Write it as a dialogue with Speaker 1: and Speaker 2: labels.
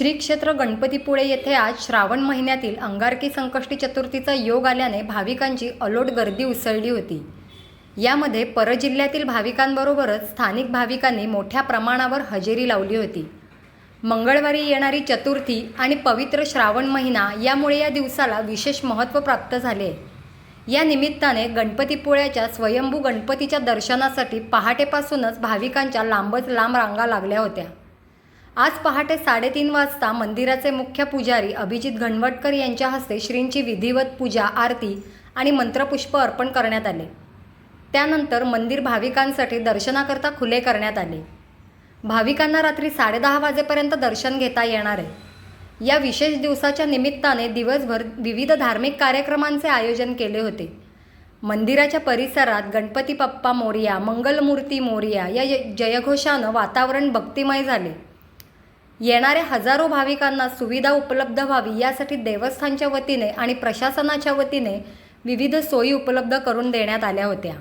Speaker 1: श्री क्षेत्र गणपतीपुळे येथे आज श्रावण महिन्यातील अंगारकी संकष्टी चतुर्थीचा योग आल्याने भाविकांची अलोट गर्दी उसळली होती. यामध्ये परजिल्ह्यातील भाविकांबरोबरच स्थानिक भाविकांनी मोठ्या प्रमाणावर हजेरी लावली होती. मंगळवारी येणारी चतुर्थी आणि पवित्र श्रावण महिना यामुळे या दिवसाला विशेष महत्त्व प्राप्त झाले. या निमित्ताने गणपतीपुळ्याच्या स्वयंभू गणपतीच्या दर्शनासाठी पहाटेपासूनच भाविकांच्या लांबच लांब रांगा लागल्या होत्या. आज पहाटे साडेतीन वाजता मंदिराचे मुख्य पुजारी अभिजित घनवटकर यांच्या हस्ते श्रींची विधिवत पूजा आरती आणि मंत्रपुष्प अर्पण करण्यात आले. त्यानंतर मंदिर भाविकांसाठी दर्शनाकरता खुले करण्यात आले. भाविकांना रात्री साडेदहा वाजेपर्यंत दर्शन घेता येणार आहे. या विशेष दिवसाच्या निमित्ताने दिवसभर विविध धार्मिक कार्यक्रमांचे आयोजन केले होते. मंदिराच्या परिसरात गणपती पप्पा मोरिया मंगलमूर्ती मोरिया या य- जयघोषानं वातावरण भक्तिमय झाले. येणाऱ्या हजारो भाविकांना सुविधा उपलब्ध व्हावी यासाठी देवस्थानच्या वतीने आणि प्रशासनाच्या वतीने विविध सोयी उपलब्ध करून देण्यात आल्या होत्या.